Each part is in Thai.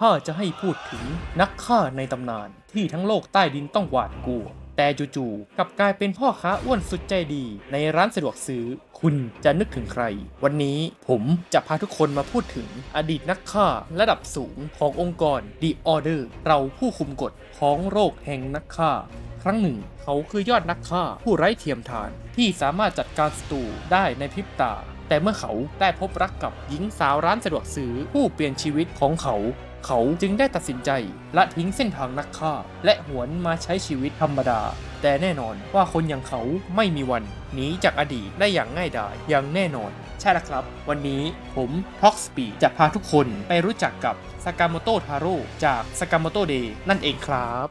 ถ้าจะให้พูดถึงนักฆ่าในตำนานที่ทั้งโลกใต้ดินต้องหวาดกลัว แต่จู่ๆกลับกลายเป็นพ่อค้าอ้วนสุดใจดีในร้านสะดวกซื้อ คุณจะนึกถึงใคร วันนี้ผมจะพาทุกคนมาพูดถึงอดีตนักฆ่าระดับสูงขององค์กร The Order เราผู้คุมกฎของโรคแห่งนักฆ่า ครั้งหนึ่ง เขาคือยอดนักฆ่าผู้ไร้เทียมทาน ที่สามารถจัดการศัตรูได้ในพริบตา แต่เมื่อเขาได้พบรักกับหญิงสาวร้านสะดวกซื้อผู้เปลี่ยนชีวิตของเขา เขาจึงได้ตัดสินใจละทิ้งเส้นทางนักฆ่า และหวนมาใช้ชีวิตธรรมดา แต่แน่นอนว่าคนอย่างเขาไม่มีวันหนีจากอดีตได้อย่างง่ายดายอย่างแน่นอน ใช่แล้วครับ วันนี้ผมท็อกสปีจะพาทุกคนไปรู้จักกับสากาโมโตทาโร่จากสากาโมโตเดย์นั่นเองครับ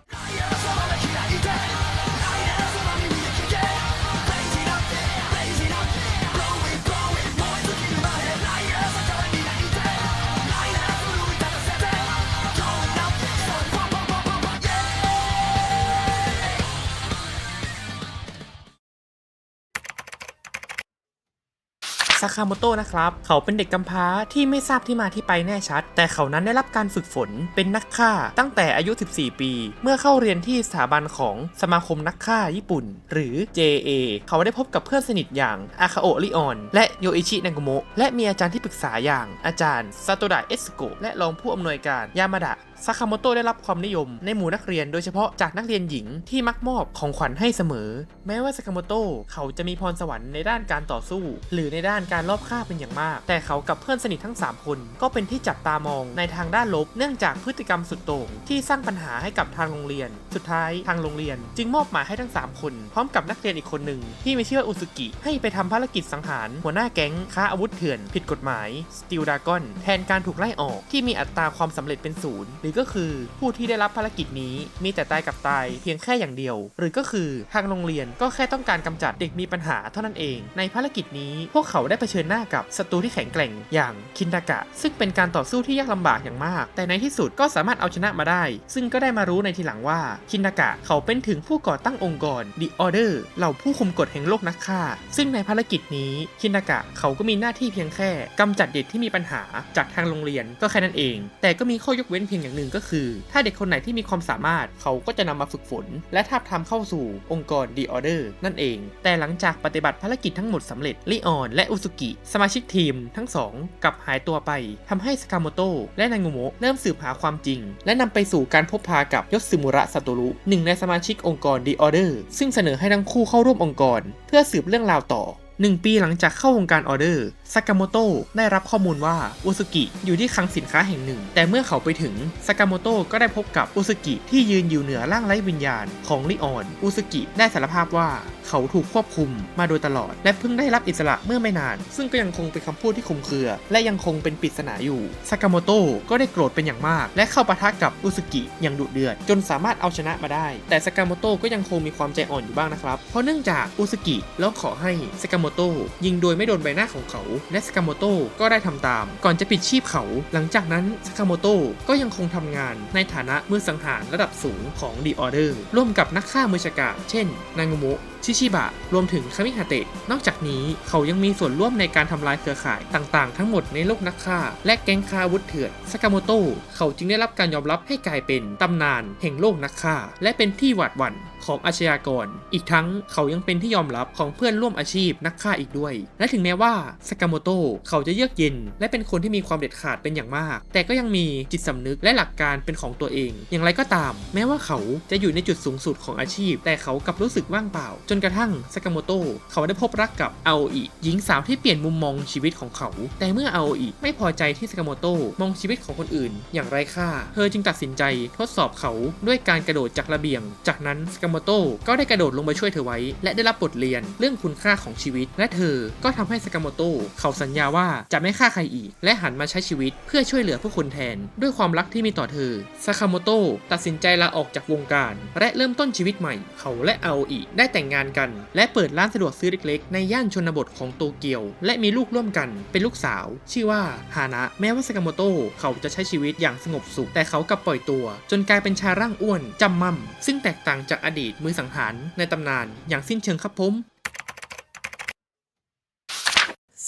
ซากาโมโตะนะครับ เขาเป็นเด็กกำพร้าที่ไม่ทราบที่มาที่ไปแน่ชัด แต่เขานั้นได้รับการฝึกฝนเป็นนักฆ่าตั้งแต่อายุ 14 ปี เมื่อเข้าเรียนที่สถาบันของสมาคมนักฆ่าญี่ปุ่น หรือ JA เขาได้พบกับเพื่อนสนิทอย่างอาคาโอริออน และโยอิชินังโกโมะและมีอาจารย์ที่ปรึกษาอย่างอาจารย์ซาโตดะเอสโกะและรองผู้อำนวยการยามาดะ ซากาโมโตะได้รับความนิยมในหมู่นักเรียนโดยเฉพาะจากนักเรียนหญิงที่มักมอบของขวัญให้เสมอ แม้ว่าซากาโมโตะเขาจะมีพรสวรรค์ในด้านการต่อสู้ หรือในด้านการลอบฆ่าเป็นอย่างมาก แต่เขากับเพื่อนสนิททั้ง 3 คน ก็เป็นที่จับตามองในทางด้านลบ เนื่องจากพฤติกรรมสุดโต่งที่สร้างปัญหาให้กับทางโรงเรียน สุดท้ายทางโรงเรียน จึงมอบหมายให้ทั้ง 3 คน พร้อมกับนักเรียนอีกคนหนึ่งที่มีชื่อว่าอุซุกิให้ไปทำภารกิจสังหารหัวหน้าแก๊งค้าอาวุธเถื่อนผิดกฎหมายสติลดากอนแทนการถูกไล่ออกที่มีอัตราความสำเร็จเป็นศูนย์หรือก็คือผู้ที่ได้รับภารกิจนี้มีแต่ตายกับตายเพียงแค่อย่างเดียว หรือก็คือทางโรงเรียนก็แค่ต้องการกำจัดเด็กมีปัญหาเท่านั้นเอง ในภารกิจนี้พวกเขาได้เผชิญหน้ากับศัตรูที่แข็งแกร่งอย่างคินดากะ ซึ่งเป็นการต่อสู้ที่ยากลำบากอย่างมาก แต่ในที่สุดก็สามารถเอาชนะมาได้ ซึ่งก็ได้มารู้ในทีหลังว่าคินดากะเขาเป็นถึงผู้ก่อตั้งองค์กร The Order เหล่าผู้คุมกฎแห่งโลกนักฆ่า ซึ่งในภารกิจนี้คินดากะเขาก็มีหน้าที่เพียงแค่กำจัดเด็กที่มีปัญหาจากทางโรงเรียนก็แค่นั้นเอง แต่ก็มีข้อยกเว้นเพียงอย่างหนึ่งก็คือ ถ้าเด็กคนไหนที่มีความสามารถเขาก็จะนำมาฝึกฝน และทาบทามเข้าสู่องค์กร The Order นั่นเอง แต่หลังจากปฏิบัติภารกิจทั้งหมดสำเร็จลิออนและอุซุกิ สมาชิกทีมทั้งสองกลับหายตัวไปทำให้สกาโมโตะและนางโงโมะเริ่มสืบหาความจริง และนำไปสู่การพบพากับยศสึมุระซาโตรุหนึ่งในสมาชิกองค์กร The Order ซึ่งเสนอให้ทั้งคู่เข้าร่วมองค์กร เพื่อสืบเรื่องราวต่อหนึ่งปีหลังจากเข้าวงการออเดอร์ ซากาโมโตะได้รับข้อมูลว่าอุซุกิอยู่ที่คลังสินค้าแห่งหนึ่ง แต่เมื่อเขาไปถึงซากาโมโตะก็ได้พบกับอุซุกิที่ยืนอยู่เหนือร่างไร้วิญญาณของลิออนอุซุกิได้สารภาพว่าเขาถูกควบคุมมาโดยตลอด และเพิ่งได้รับอิสระเมื่อไม่นาน ซึ่งก็ยังคงเป็นคำพูดที่คุมเครือ และยังคงเป็นปริศนาอยู่ซากาโมโตะก็ได้โกรธเป็นอย่างมาก และเข้าปะทะกับอุซุกิอย่างดุเดือด จนสามารถเอาชนะมาได้ แต่ซากาโมโตะก็ยังคงมีความใจอ่อนอยู่บ้างนะครับ เพราะเนื่องจากอุซุกิแล้วขอให้ซากาโมโตะยิงโดยไม่โดนใบหน้าของเขาและซากาโมโตก็ได้ทำตาม ก่อนจะปิดชีพเขา หลังจากนั้นสกาโมโตก็ยังคงทำงานในฐานะมือสังหารระดับสูงของดีออเดอร์ร่วมกับนักฆ่ามือฉกาจเช่นนางโมะ ชิชิบะ รวมถึงคามิฮาเตะ นอกจากนี้เขายังมีส่วนร่วมในการทำลายเครือข่ายต่างๆ ทั้งหมดในโลกนักฆ่า และแก๊งค้าอาวุธเถื่อนสกาโมโตะเขาจึงได้รับการยอมรับให้กลายเป็นตำนานแห่งโลกนักฆ่า และเป็นที่หวาดหวั่นของอาชญากร อีกทั้งเขายังเป็นที่ยอมรับของเพื่อนร่วมอาชีพนักฆ่าอีกด้วย และถึงแม้ว่าสกาโมโตะเขาจะเยือกเย็น และเป็นคนที่มีความเด็ดขาดเป็นอย่างมาก แต่ก็ยังมีจิตสำนึกและหลักการเป็นของตัวเอง อย่างไรก็ตาม แม้ว่าเขาจะอยู่ในจุดสูงสุดของอาชีพ แต่เขากลับรู้สึกว่างเปล่าจนกระทั่งสกาโมโตะเขาได้พบรักกับอาโออิหญิงสาวที่เปลี่ยนมุมมองชีวิตของเขา แต่เมื่ออาโออิไม่พอใจที่สกาโมโตะมองชีวิตของคนอื่น อย่างไร้ค่า เธอจึงตัดสินใจทดสอบเขาด้วยการกระโดดจากระเบียง จากนั้นสกาโมโตะก็ได้กระโดดลงไปช่วยเธอไว้ และได้รับบทเรียนเรื่องคุณค่าของชีวิต และเธอก็ทำให้สกาโมโตะเขาสัญญาว่าจะไม่ฆ่าใครอีก และหันมาใช้ชีวิตเพื่อช่วยเหลือผู้คนแทน ด้วยความรักที่มีต่อเธอสกาโมโตะตัดสินใจลาออกจากวงการ และเริ่มต้นชีวิตใหม่ เขาและอาโออิได้แต่งงานกัน และเปิดร้านสะดวกซื้อเล็กๆ ในย่านชนบทของโตเกียว และมีลูกร่วมกันเป็นลูกสาว ชื่อว่าฮานะแม้ว่าสกาโมโตะเขาจะใช้ชีวิตอย่างสงบสุข แต่เขากลับปล่อยตัว จนกลายเป็นชายร่างอ้วนจำมั่มซึ่งแตกต่างจากอดีตมือสังหารในตำนานอย่างสิ้นเชิงครับผม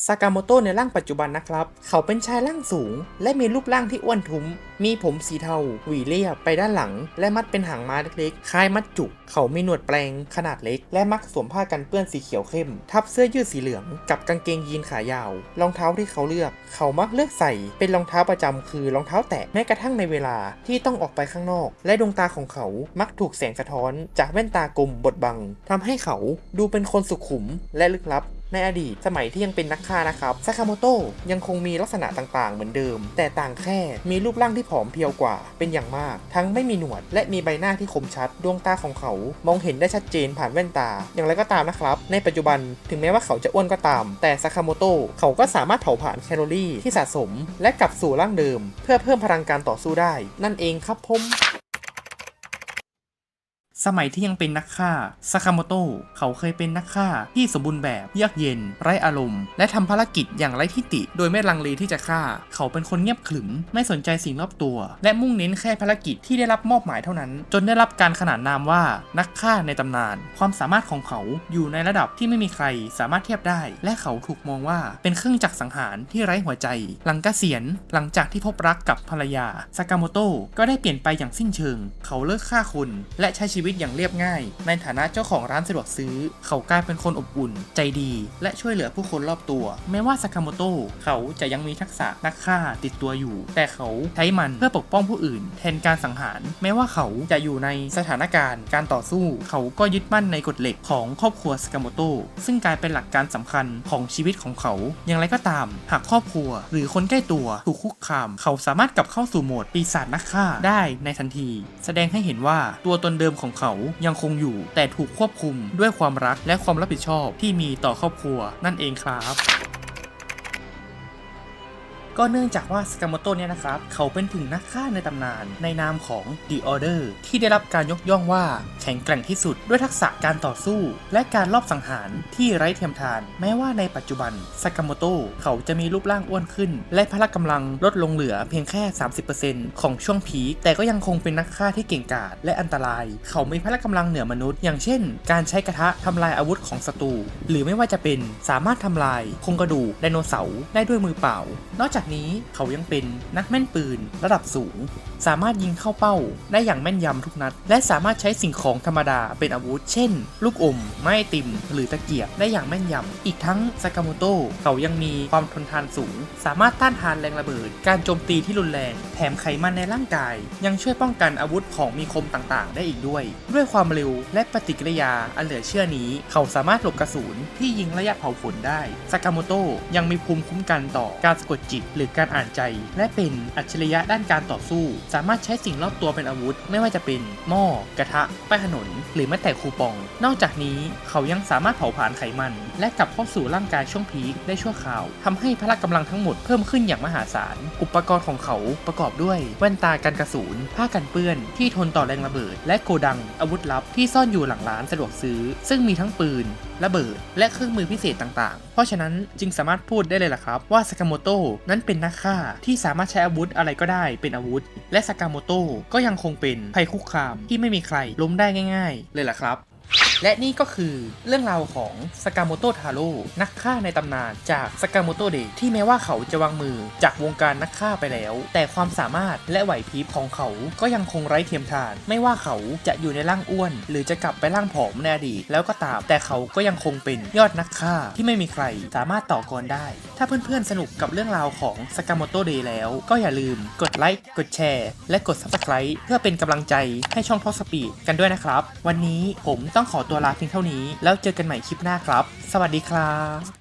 ซากาโมโตะในร่างปัจจุบันนะครับ เขาเป็นชายร่างสูง และมีรูปร่างที่อ้วนทุ้ม มีผมสีเทา หวีเรียบไปด้านหลัง และมัดเป็นหางม้าเล็กๆ คล้ายมัดจุก เขามีหนวดแปลงขนาดเล็ก และมักสวมผ้ากันเปื้อนสีเขียวเข้ม ทับเสื้อยืดสีเหลือง กับกางเกงยีนขายาว รองเท้าที่เขาเลือก เขามักเลือกใส่เป็นรองเท้าประจำคือรองเท้าแตะแม้กระทั่งในเวลาที่ต้องออกไปข้างนอก และดวงตาของเขามักถูกแสงสะท้อน จากแว่นตากลมบดบังทำให้เขาดูเป็นคนสุขุมและลึกลับ ในอดีตสมัยที่ยังเป็นนักฆ่านะครับซากาโมโตะยังคงมีลักษณะต่างๆ เหมือนเดิม แต่ต่างแค่มีรูปร่างที่ผอมเพรียวกว่า เป็นอย่างมาก ทั้งไม่มีหนวด และมีใบหน้าที่คมชัด ดวงตาของเขา มองเห็นได้ชัดเจนผ่านแว่นตา อย่างไรก็ตามนะครับ ในปัจจุบันถึงแม้ว่าเขาจะอ้วนก็ตาม แต่ซากาโมโตะเขาก็สามารถเผาผลาญแคลอรี่ที่สะสม และกลับสู่ร่างเดิม เพื่อเพิ่มพลังการต่อสู้ได้ นั่นเองครับผม สมัยที่ยังเป็นนักฆ่าซากามโตะเขาเคยเป็นนักฆ่าที่สมบูรณ์แบบเยือกเย็น ไร้อารมณ์ และทำภารกิจอย่างไร้ทิฏฐิโดยไม่ลังเลที่จะฆ่า เขาเป็นคนเงียบขรึม ไม่สนใจสิ่งรอบตัว และมุ่งเน้นแค่ภารกิจที่ได้รับมอบหมายเท่านั้น จนได้รับการขนานนามว่านักฆ่าในตำนาน ความสามารถของเขาอยู่ในระดับที่ไม่มีใครสามารถเทียบได้ และเขาถูกมองว่าเป็นเครื่องจักรสังหารที่ไร้หัวใจ หลังเกษียณหลังจากที่พบรักกับภรรยาซากามโตะก็ได้เปลี่ยนไปอย่างสิ้นเชิง เขาเลิกฆ่าคนและใช้ชีวิตอย่างเรียบง่าย ในฐานะเจ้าของร้านสะดวกซื้อ เขากลายเป็นคนอบอุ่น ใจดี และช่วยเหลือผู้คนรอบตัว แม้ว่าซากาโมโตะเขาจะยังมีทักษะนักฆ่าติดตัวอยู่ แต่เขาใช้มันเพื่อปกป้องผู้อื่น แทนการสังหาร แม้ว่าเขาจะอยู่ในสถานการณ์การต่อสู้ เขาก็ยึดมั่นในกฎเหล็กของครอบครัวซากาโมโตะซึ่งกลายเป็นหลักการสำคัญของชีวิตของเขา อย่างไรก็ตาม หากครอบครัว หรือคนใกล้ตัวถูกคุกคาม เขาสามารถกลับเข้าสู่โหมดปีศาจนักฆ่าได้ในทันที แสดงให้เห็นว่าตัวตนเดิมของเขายังคงอยู่ แต่ถูกควบคุมด้วยความรักและความรับผิดชอบที่มีต่อครอบครัวนั่นเองครับ ก็เนื่องจากว่าสกาโมโตเนี่ยนะครับ เขาเป็นถึงนักฆ่าในตำนาน ในนามของ The Order ที่ได้รับการยกย่องว่าแข็งแกร่งที่สุดด้วยทักษะการต่อสู้ และการลอบสังหารที่ไร้เทียมทาน แม้ว่าในปัจจุบันสกาโมโตเขาจะมีรูปร่างอ้วนขึ้น และพละกำลังลดลงเหลือเพียงแค่ 30%ของช่วงพีคแต่ก็ยังคงเป็นนักฆ่าที่เก่งกาจและอันตราย เขามีพละกำลังเหนือมนุษย์ อย่างเช่น การใช้กระทะทำลายอาวุธของศัตรูหรือไม่ว่าจะเป็นสามารถทำลายโครงกระดูกไดโนเสาร์ได้ด้วยมือเปล่า นอกจากนี้เขายังเป็นนักแม่นปืนระดับสูง สามารถยิงเข้าเป้าได้อย่างแม่นยำทุกนัด และสามารถใช้สิ่งของธรรมดาเป็นอาวุธ เช่น ลูกอม ไม้ติมหรือตะเกียบได้อย่างแม่นยำ อีกทั้งซากาโมโตะเขายังมีความทนทานสูง สามารถต้านทานแรงระเบิด การโจมตีที่รุนแรง แถมไขมันในร่างกาย ยังช่วยป้องกันอาวุธของมีคมต่างๆ ได้อีกด้วย ด้วยความเร็วและปฏิกิริยาอันเหลือเชื่อนี้ เขาสามารถหลบกระสุนที่ยิงระยะเผาขนได้ซากาโมโตะยังมีภูมิคุ้มกันต่อการสะกดจิตหรือการอ่านใจ และเป็นอัจฉริยะด้านการต่อสู้ สามารถใช้สิ่งรอบตัวเป็นอาวุธ ไม่ว่าจะเป็น หม้อ กระทะป้ายถนน หรือแม้แต่คูปอง นอกจากนี้เขายังสามารถเผาผลาญไขมัน และกลับเข้าสู่ร่างกายช่วงพีคได้ชั่วคราวทำให้พละกำลังทั้งหมดเพิ่มขึ้นอย่างมหาศาล อุปกรณ์ของเขาประกอบด้วยแว่นตากันกระสุนผ้ากันเปื้อน ที่ทนต่อแรงระเบิด และโกดัง อาวุธลับที่ซ่อนอยู่หลังร้านสะดวกซื้อ ซึ่งมีทั้งปืนระเบิด และเครื่องมือพิเศษต่างๆ เพราะฉะนั้นจึงสามารถพูดได้เลยล่ะครับ ว่าสากาโมโตะนั้นเป็นนักฆ่าที่สามารถใช้อาวุธอะไรก็ได้เป็นอาวุธ และสากาโมโตะก็ยังคงเป็นภัยคุกคามที่ไม่มีใครล้มได้ง่าย ๆ เลยล่ะครับ และนี่ก็คือเรื่องราวของสกาโมโตทาโร่นักฆ่าในตำนานจากสกาโมโตเดะที่แม้ว่าเขาจะวางมือจากวงการนักฆ่าไปแล้ว แต่ความสามารถและไหวพริบของเขาก็ยังคงไร้เทียมทาน ไม่ว่าเขาจะอยู่ในร่างอ้วน หรือจะกลับไปร่างผอมในอดีตแล้วก็ตาม แต่เขาก็ยังคงเป็นยอดนักฆ่าที่ไม่มีใครสามารถต่อกรได้ ถ้าเพื่อนๆสนุกกับเรื่องราวของสกาโมโตเดะแล้ว ก็อย่าลืมกดไลค์กดแชร์และกด subscribe เพื่อเป็นกำลังใจให้ช่องทอสปีดกันด้วยนะครับ วันนี้ผมต้องขอตัวลาเพียงเท่านี้ แล้วเจอกันใหม่คลิปหน้าครับ สวัสดีครับ